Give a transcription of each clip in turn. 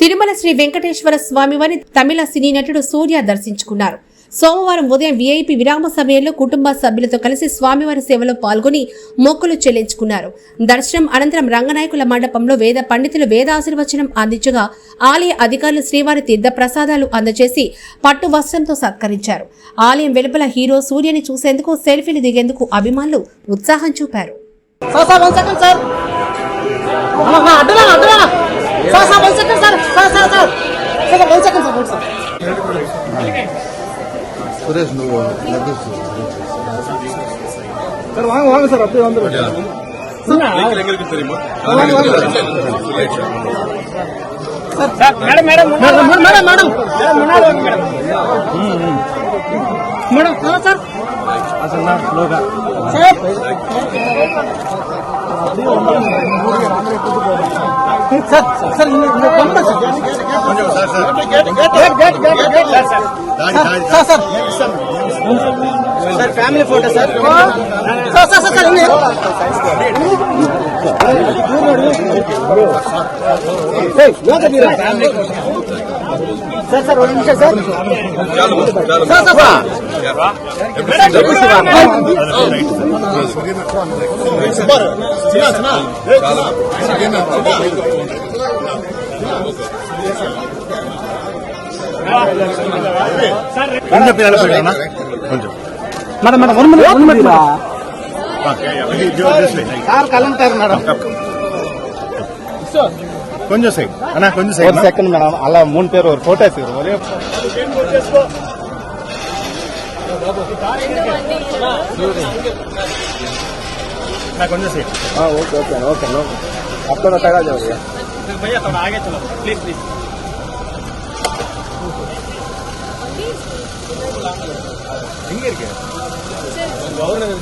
తిరుమల శ్రీ వెంకటేశ్వర స్వామివారిని తమిళ సినీ నటుడు సూర్య దర్శించుకున్నారు. సోమవారం ఉదయం వీఐపీ విరామ సమయంలో కుటుంబ సభ్యులతో కలిసి స్వామివారి సేవలో పాల్గొని మొక్కులు చెల్లించుకున్నారు. దర్శనం అనంతరం రంగనాయకుల మండపంలో వేద పండితులు వేదాశీర్వచనం అందించగా ఆలయ అధికారులు శ్రీవారి తీర్థ ప్రసాదాలు అందజేసి పట్టు వస్త్రంతో సత్కరించారు. ఆలయం వెలుపల హీరో సూర్యని చూసేందుకు సెల్ఫీలు దిగేందుకు అభిమానులు ఉత్సాహం చూపారు. sir sir one second sir అమ్మా అడ్డనా అడ్డనా sir sir one second sir sir sir sir sir one second sir one second Suresh నువ్వు నవ్విస్తూ సార్ వాంగ వాంగ సార్ அப்படியே வந்துரும் sir madam madam madam madam madam madam madam sir sir sir sir మీరు sir sir बंद sir sir gate gate gate gate gate sir sir sir sir family photo sir sir sir sir sir sir sir ஒரு நிமிஷம் sir madam madam one minute one minute sir கலந்துட்டார் madam sir கொஞ்சம் side அண்ணா கொஞ்சம் side ஒரு second madam அல்ல மூணு பேர் ஒரு போட்டோ எடுத்துக்கிறோம் ஒரே நான் கொஞ்சம் சைடு हाँ ओके ओके ओके नो आपको बताया जाओ भैया भैया थोड़ा आगे चलो प्लीज़ प्लीज़ இங்க இருக்கு கவர்னர்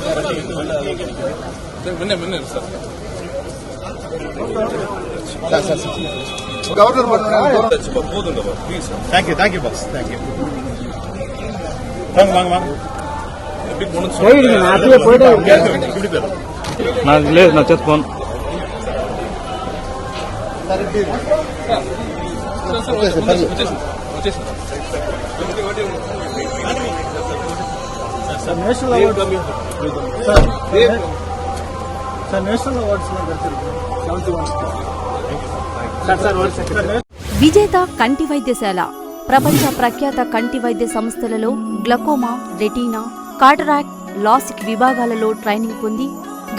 முன்ன முன்ன sir governor thank you thank you boss thank you నాకు లేదు నా చేతి ఫోన్ సార్ విజేత కంటి వైద్యశాల ప్రపంచ ప్రఖ్యాత కంటి వైద్య సంస్థలలో గ్లకోమా రెటీనా కాటరాక్ట్ లాసిక్ విభాగాలలో ట్రైనింగ్ పొంది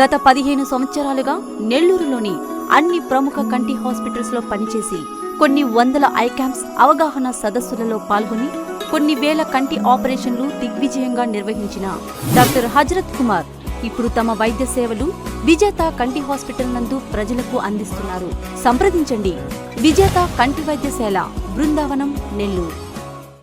గత పదిహేను సంవత్సరాలుగా నెల్లూరులోని అన్ని ప్రముఖ కంటి హాస్పిటల్స్లో పనిచేసి కొన్ని వందల ఐ క్యాంప్స్ అవగాహన సదస్సులలో పాల్గొని కొన్ని వేల కంటి ఆపరేషన్లు దిగ్విజయంగా నిర్వహించిన డాక్టర్ హజరత్ కుమార్ ఇప్పుడు తమ వైద్య సేవలు విజేత కంటి హాస్పిటల్ నందు ప్రజలకు అందిస్తున్నారు. సంప్రదించండి. విజేత కంటి వైద్యశాల బృందావనం నెల్లూరు.